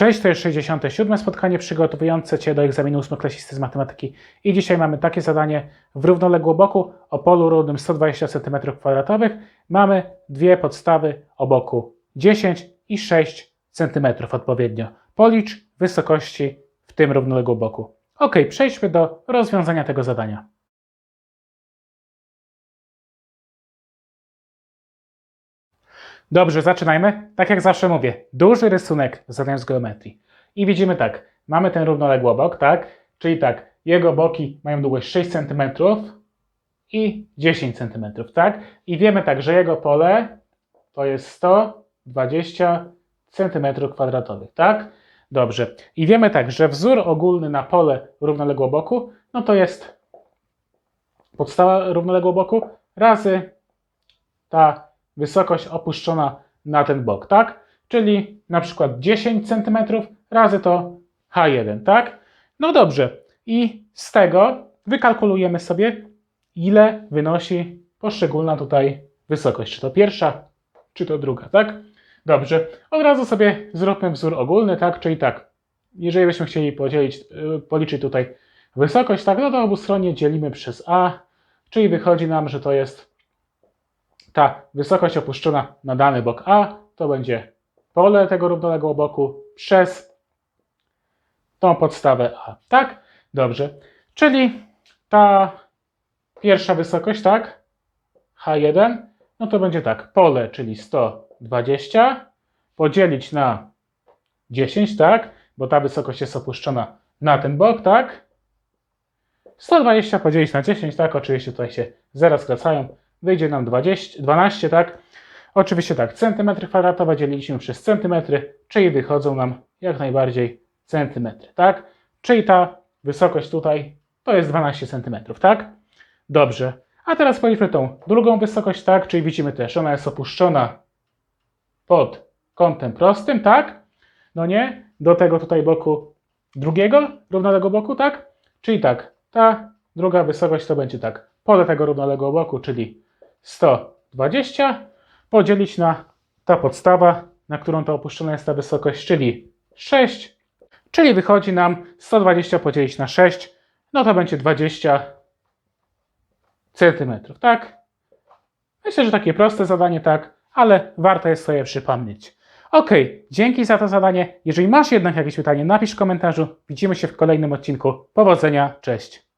Cześć, to jest 67. spotkanie przygotowujące Cię do egzaminu ósmoklasisty z matematyki. I dzisiaj mamy takie zadanie w równoległoboku o polu równym 120 cm2. Mamy dwie podstawy o boku 10 i 6 cm odpowiednio. Policz wysokości w tym równoległoboku. Ok, przejdźmy do rozwiązania tego zadania. Dobrze, zaczynajmy. Tak jak zawsze mówię, duży rysunek zadania z geometrii. I widzimy tak, mamy ten równoległy obok, tak? Czyli tak, jego boki mają długość 6 cm i 10 cm, tak? I wiemy tak, że jego pole to jest 120 cm2, tak? Dobrze. I wiemy tak, że wzór ogólny na pole równoległego boku, no to jest podstawa równoległego boku razy ta wysokość opuszczona na ten bok, tak? Czyli na przykład 10 cm razy to H1, tak? No dobrze. I z tego wykalkulujemy sobie, ile wynosi poszczególna tutaj wysokość. Czy to pierwsza, czy to druga, tak? Dobrze. Od razu sobie zróbmy wzór ogólny, tak? Czyli tak, jeżeli byśmy chcieli podzielić, yy, policzyć tutaj wysokość, tak? No to obustronnie dzielimy przez A, czyli wychodzi nam, że to jest ta wysokość opuszczona na dany bok A to będzie pole tego równoległego boku przez tą podstawę A. Tak? Dobrze. Czyli ta pierwsza wysokość, tak? H1, no to będzie tak. Pole, czyli 120 podzielić na 10, tak? Bo ta wysokość jest opuszczona na ten bok, tak? 120 podzielić na 10, tak? Oczywiście tutaj się zera skracają wyjdzie nam 20, 12, tak? Oczywiście tak, centymetry kwadratowe dzieliliśmy przez centymetry, czyli wychodzą nam jak najbardziej centymetry, tak? Czyli ta wysokość tutaj to jest 12 centymetrów, tak? Dobrze. A teraz policzmy tą drugą wysokość, tak? Czyli widzimy też, ona jest opuszczona pod kątem prostym, tak? No nie? Do tego tutaj boku drugiego, równoległego boku, tak? Czyli tak, ta druga wysokość to będzie tak, pole tego równoległego boku, czyli 120 podzielić na ta podstawa, na którą to opuszczona jest ta wysokość, czyli 6, czyli wychodzi nam 120 podzielić na 6, no to będzie 20 centymetrów, tak? Myślę, że takie proste zadanie, tak, ale warto jest sobie przypomnieć. Ok, dzięki za to zadanie. Jeżeli masz jednak jakieś pytanie, napisz w komentarzu. Widzimy się w kolejnym odcinku. Powodzenia, cześć.